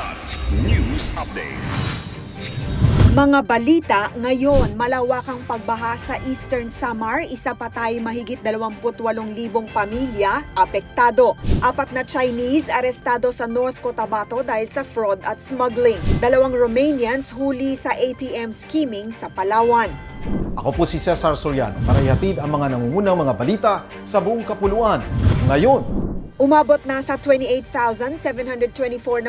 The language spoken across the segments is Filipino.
Kidlat News Updates. Mga balita ngayon, malawakang pagbaha sa Eastern Samar, isa pa tayo mahigit 28,000 pamilya apektado. Apat na Chinese arestado sa North Cotabato dahil sa fraud at smuggling. Dalawang Romanians huli sa ATM scheming sa Palawan. Ako po si Cesar Soriano para ihatid ang mga nangungunang mga balita sa buong kapuluan. Ngayon, Umabot na sa 28,724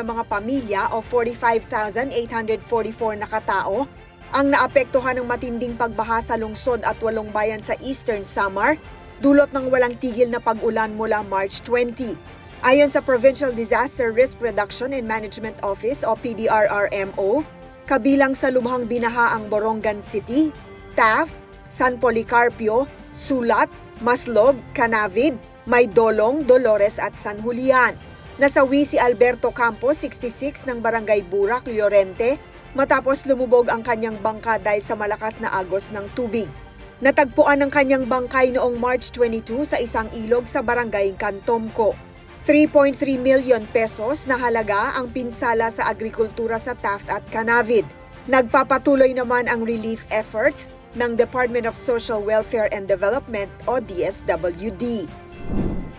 na mga pamilya o 45,844 na katao ang naapektuhan ng matinding pagbaha sa lungsod at walong bayan sa Eastern Samar dulot ng walang tigil na pag-ulan mula March 20. Ayon sa Provincial Disaster Risk Reduction and Management Office o PDRRMO, kabilang sa lubhang binaha ang Borongan City, Taft, San Policarpio, Sulat, Maslog, Canavid, Maydolong, Dolores at San Julian. Nasawi si Alberto Campos, 66 ng Barangay Burak, Llorente, matapos lumubog ang kanyang bangka dahil sa malakas na agos ng tubig. Natagpuan ang kanyang bangkay noong March 22 sa isang ilog sa Barangay Cantomco. 3.3 million pesos na halaga ang pinsala sa agrikultura sa Taft at Canavid. Nagpapatuloy naman ang relief efforts ng Department of Social Welfare and Development o DSWD.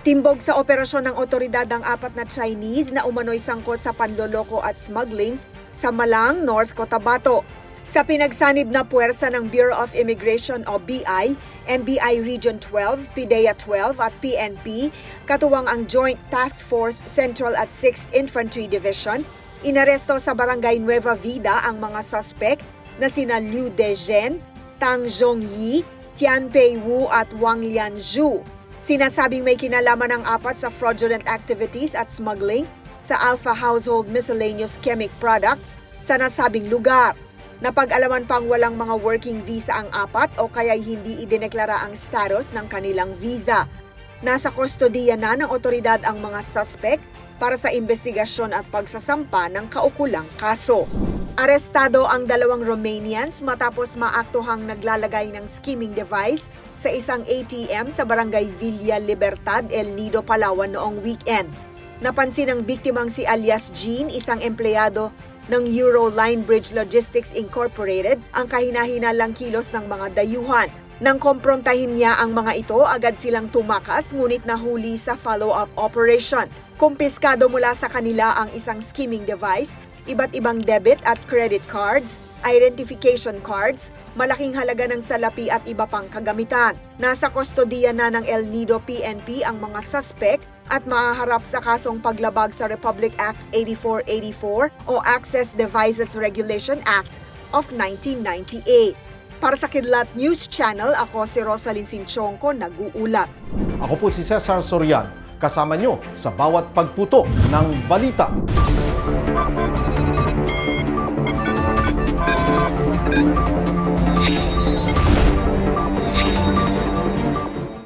Timbog sa operasyon ng otoridad ang apat na Chinese na umano'y sangkot sa panloloko at smuggling sa Malang, North Cotabato. Sa pinagsanib na puwersa ng Bureau of Immigration o BI, NBI Region 12, PIDEA 12 at PNP, katuwang ang Joint Task Force Central at 6th Infantry Division, inaresto sa Barangay Nueva Vida ang mga suspect na sina Liu Dezhen, Tang Zhongyi, Tian Pei Wu at Wang Lianzhu. Sinasabing may kinalaman ang apat sa fraudulent activities at smuggling sa Alpha Household Miscellaneous Chemic Products sa nasabing lugar. Napag-alaman pang walang mga working visa ang apat o kaya'y hindi idineklara ang status ng kanilang visa. Nasa kustodiya na ng otoridad ang mga suspect para sa investigasyon at pagsasampa ng kaukulang kaso. Arestado ang dalawang Romanians matapos maaktuhang naglalagay ng skimming device sa isang ATM sa barangay Villa Libertad, El Nido, Palawan noong weekend. Napansin ng biktimang si alias Jean, isang empleyado ng Euroline Bridge Logistics Incorporated, ang kahina-hinalang kilos ng mga dayuhan. Nang komprontahin niya ang mga ito, agad silang tumakas ngunit nahuli sa follow-up operation. Kumpiskado mula sa kanila ang isang skimming device, iba't ibang debit at credit cards, identification cards, malaking halaga ng salapi at iba pang kagamitan. Nasa kustodiya na ng El Nido PNP ang mga suspect at maaharap sa kasong paglabag sa Republic Act 8484 o Access Devices Regulation Act of 1998. Para sa Kidlat News Channel, ako si Rosalyn Sinchonko, nag-uulat. ako po si Cesar Soriano kasama nyo sa bawat pagputo ng balita.